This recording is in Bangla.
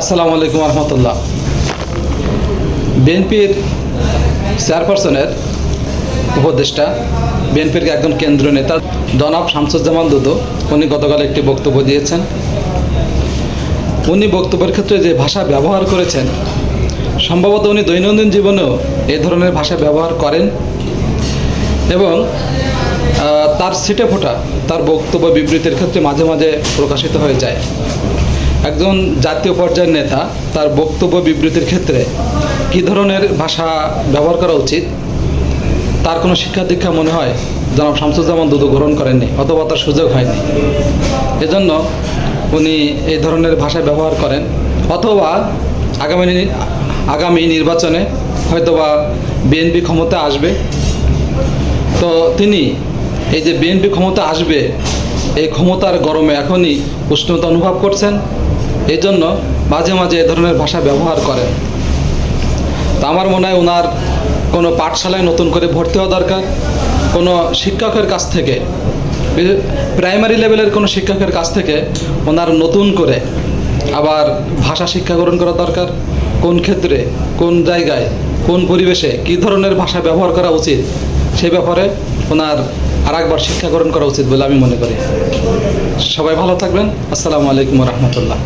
আসসালামু আলাইকুম রহমতুল্লাহ বিএনপির চেয়ারপারসনের উপদেষ্টা, বিএনপির একজন কেন্দ্রীয় নেতা, জনাব শামসুজ্জামান দুদু, উনি গতকাল একটি বক্তব্য দিয়েছেন। উনি বক্তব্যের ক্ষেত্রে যে ভাষা ব্যবহার করেছেন, সম্ভবত উনি দৈনন্দিন জীবনেও এই ধরনের ভাষা ব্যবহার করেন এবং তার সিটে ফোটা তার বক্তব্য বিবৃতির ক্ষেত্রে মাঝে মাঝে প্রকাশিত হয়ে যায়। একজন জাতীয় পর্যায়ের নেতা তার বক্তব্য বিবৃতির ক্ষেত্রে কী ধরনের ভাষা ব্যবহার করা উচিত? তার কোনো শিক্ষা দীক্ষা মনে হয়? জনাব শামসুজ্জামান দুদু গ্রহণ করেননি অথবা তার সুযোগ হয়নি। এজন্য উনি এই ধরনের ভাষা ব্যবহার করেন। অথবা আগামী আগামী নির্বাচনে হয়তোবা বিএনপি ক্ষমতা আসবে। তো তিনি এই যে বিএনপি ক্ষমতা আসবে, এই ক্ষমতার গরমে এখনই উষ্ণতা অনুভব করছেন। জন্য মাঝে মাঝে এ ধরনের ভাষা ব্যবহার করেন। তা আমার মনে হয় ওনার কোনো পাঠশালায় নতুন করে ভর্তি হওয়া দরকার। কোনো শিক্ষকের কাছ থেকে প্রাইমারি লেভেলের কোনো শিক্ষকের কাছ থেকে ওনার নতুন করে আবার ভাষা শিক্ষা গ্রহণ করা দরকার। কোন ক্ষেত্রে, কোন জায়গায়, কোন পরিবেশে কী ধরনের ভাষা ব্যবহার করা উচিত, সে ব্যাপারে ওনার আর একবার শিক্ষা গ্রহণ করা উচিত বলে আমি মনে করি। সবাই ভালো থাকবেন। আসসালামু আলাইকুম রহমতুল্লাহ।